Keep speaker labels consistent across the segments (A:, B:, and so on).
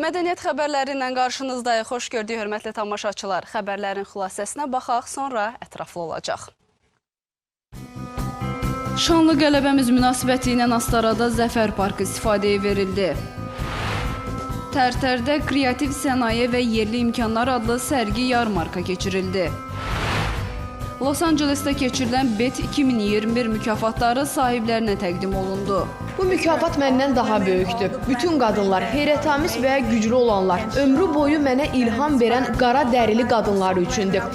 A: Mədəniyyət xəbərləri ilə qarşınızdayıq. Xoş gördük, hörmətli tamaşaçılar. Xəbərlərin xülasəsinə baxaq, sonra ətraflı olacaq. Şanlı qələbəmiz münasibəti ilə Astarada Zəfər Parkı istifadəyə verildi. Tərtərdə kreativ sənaye və yerli imkanlar adlı sərgi yarmarka keçirildi. Los Ancelesdə keçirilən BET 2021 mükafatları sahiblərinə təqdim olundu.
B: Bu mükafat məndən daha böyükdür. Bütün qadınlar, heyrətamiz və güclü olanlar, ömrü boyu mənə ilham verən qara dərili qadınlar üçündür.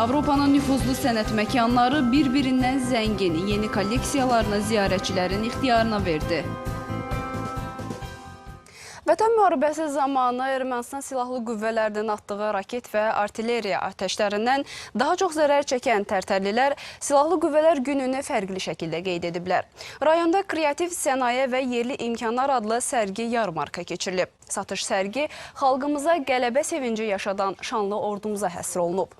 A: Avropanın nüfuzlu sənət məkanları bir-birindən zəngin yeni kolleksiyalarını ziyarətçilərin ixtiyarına verdi. Vətən müharibəsi zamanı Ermənistan silahlı qüvvələrinin atdığı raket və artilleriya atəşlərindən daha çox zərər çəkən tərtərlilər silahlı qüvvələr gününü fərqli şəkildə qeyd ediblər. Rayonda kreativ sənaye və yerli imkanlar adlı sərgi yarmarka keçirilib. Satış sərgi xalqımıza qələbə sevinci yaşadan şanlı ordumuza həsr olunub.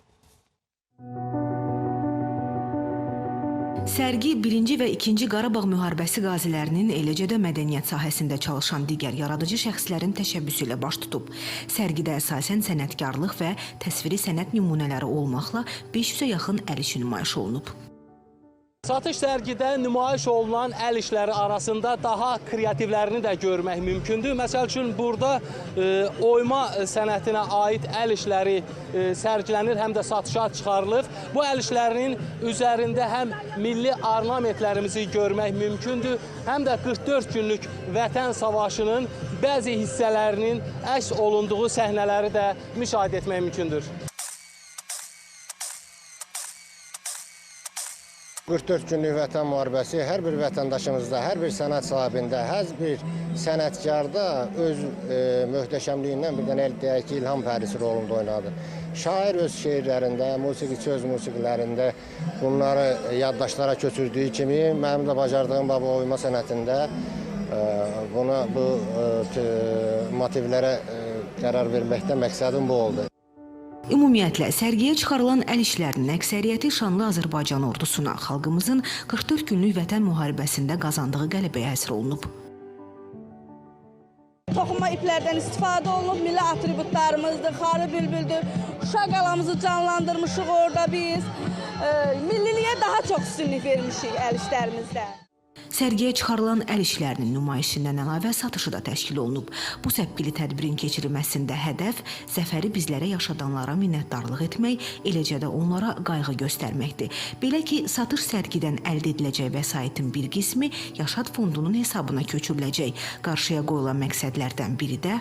C: Sərgi 1-ci və 2-ci Qarabağ müharibəsi qazilərinin, eləcə də mədəniyyət sahəsində çalışan digər yaradıcı şəxslərin təşəbbüsü ilə baş tutub. Sərgidə əsasən sənətkarlıq və təsviri sənət nümunələri olmaqla 500-ə yaxın əl işi nümayiş olunub.
D: Satış sərgidə nümayiş olunan əl işləri arasında daha kreativlərini də görmək mümkündür. Məsəl üçün burada e, oyma sənətinə aid əl işləri e, sərgilənir, həm də satışa çıxarılır. Bu əl işlərinin üzərində həm milli ornamentlərimizi görmək mümkündür, həm də 44 günlük Vətən savaşının bəzi hissələrinin əks olunduğu səhnələri də müşahidə etmək mümkündür.
E: 44 günlük vətən müharibəsi hər bir vətəndaşımızda, hər bir sənət sahibində, hər bir sənətkarda öz e, möhtəşəmliyindən bir dənə deyək ki, ilham pərisi rolunda oynadı. Şair öz şeirlərində, musiqiçi öz musiqilərində bunları yaddaşlara köçürdüyü kimi, mənim də bacardığım baba oyma sənətində e, buna bu e, motivlərə e, qərar verməkdə məqsədim bu oldu.
C: Ümumiyyətlə, sərgiyə çıxarılan əl işlərinin əksəriyyəti şanlı Azərbaycan ordusuna, xalqımızın 44 günlük vətən müharibəsində qazandığı qələbəyə həsr olunub.
F: Toxunma iplərdən istifadə olunub, milli atributlarımızdır, xarı bülbüldür. Uşaq qalamızı canlandırmışıq orada biz. Milliliyə daha çox üstünlük vermişik əl işlərimizdə.
C: Sərgiyə çıxarılan əl işlərinin nümayişindən əlavə satışı da təşkil olunub. Bu səpkili tədbirin keçirilməsində hədəf zəfəri bizlərə yaşadanlara minnətdarlıq etmək, eləcə də onlara qayğı göstərməkdir. Belə ki, satış sərgidən əldə ediləcək vəsaitin bir qismi Yaşad fondunun hesabına köçürüləcək. Qarşıya qoyulan məqsədlərdən biri də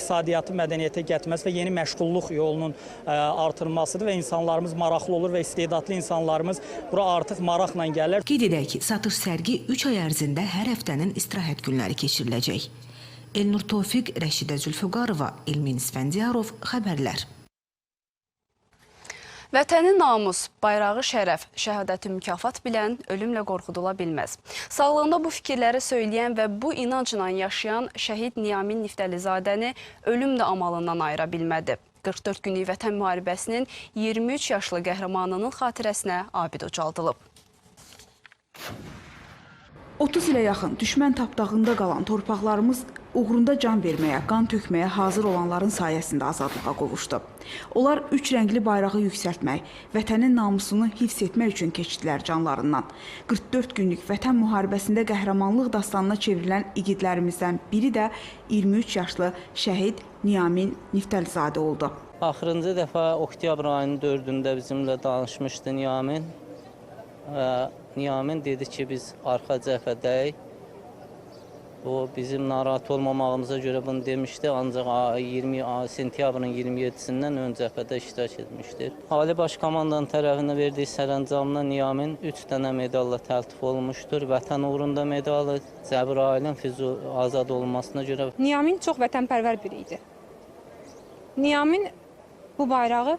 D: iqtisadiyyatı mədəniyyətə gətirməsi və yeni məşğulluq yolunun ə, artırılmasıdır və insanlarımız maraqlı olur və istedadlı insanlarımız bura artıq maraqla gəlirlər.
C: Qeyd edək ki, satış sərgi 3 ay ərzində hər həftənin istirahət günləri keçiriləcək. Elnur Tofiq, Rəşidə Zülfüqarova, Elmin Sfəndiyarov, xəbərlər.
A: Vətəni namus, bayrağı şərəf, şəhadəti mükafat bilən ölümlə qorxudula bilməz. Sağlığında bu fikirləri söyləyən və bu inancla yaşayan şəhid Niyamin Niftəlizadəni ölüm də amalından ayıra bilmədi. 44 günlük vətən müharibəsinin 23 yaşlı qəhrəmanının xatirəsinə abid ucaldılıb.
G: 30 ilə yaxın düşmən tapdağında qalan torpaqlarımız uğrunda can verməyə, qan tökməyə hazır olanların sayəsində azadlığa qovuşdu. Onlar üç rəngli bayrağı yüksəltmək, vətənin namusunu hifz etmək üçün keçdilər canlarından. 44 günlük vətən müharibəsində qəhrəmanlıq dastanına çevrilən igidlərimizdən biri də 23 yaşlı şəhid Niyamin Niftəlizadə oldu.
H: Axırıncı dəfə oktyabr ayının 4-də bizimlə danışmışdı Niyamin. Və Niyamin dedi ki, biz arxa cəbhədəyik. O bizim narahat olmamağımıza görə bunu demişdi, ancaq 20 sentyabrın 27-sindən ön cəbhədə iştirak etmişdir. Ali Baş Komandanın tərəfindən verdiyi sərəncamla Niyamin 3 dənə medalla təltif olunmuşdur. Vətən uğrunda medalı, Cəbrayilin Füzu azad olunmasına görə
I: Niyamin çox vətənpərvər biri idi. Niyamin bu bayrağı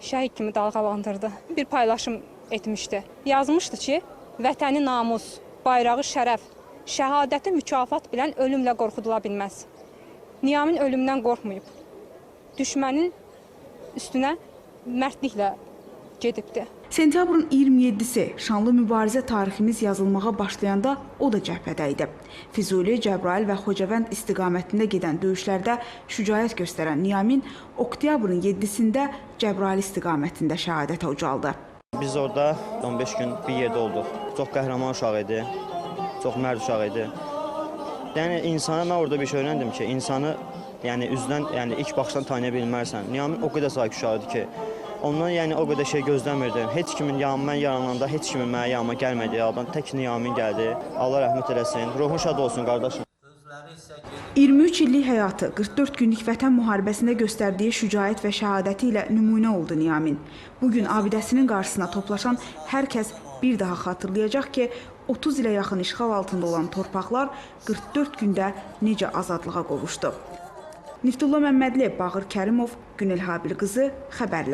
I: şəhid kimi dalğalandırdı. Bir paylaşım etmişdi. Yazmışdı ki, vətəni namus, bayrağı şərəf, şəhadəti mükafat bilən ölümlə qorxudula bilməz. Niyamin ölümdən qorxmayıb. Düşmənin üstünə mərdliklə gedibdi.
G: Sentyabrın 27-si şanlı mübarizə tariximiz yazılmağa başlayanda o da cəbhədə idi. Füzuli, Cəbrayıl və Xocavənd istiqamətində gedən döyüşlərdə şücaət göstərən Niyamin oktyabrın 7-sində Cəbrayıl istiqamətində şəhadətə ucaldı.
J: Biz orada 15 gün bir yerdə olduq. Çox qəhrəman uşaq idi. Çox mərd uşaq idi. Yəni insana mən orada bir şey öyrəndim ki, insanı yəni üzdən, yəni ilk baxışdan tanıya bilmərsən. Niyamin o qədər sakit uşaq ki, ondan yəni o qədər şey gözləmirdim. Heç kimin yanıma mən yarananda heç kimin mənə yanıma gəlmədi. Yalan tək Niyamin gəldi. Allah rəhmət eləsin. Ruhun şad olsun qardaşım.
G: 23 illik həyatı, 44 günlük vətən müharibəsində göstərdiyi şücaət və şəhadəti ilə nümunə oldu Niyamin. Bu gün abidəsinin qarşısına toplaşan hər kəs bir daha xatırlayacaq ki, 30 ilə yaxın işğal altında olan torpaqlar 44 gündə necə azadlığa qovuşdu. Niftullah Məmmədli, Bağır Kərimov, Günel Habil qızı, xəbərlər.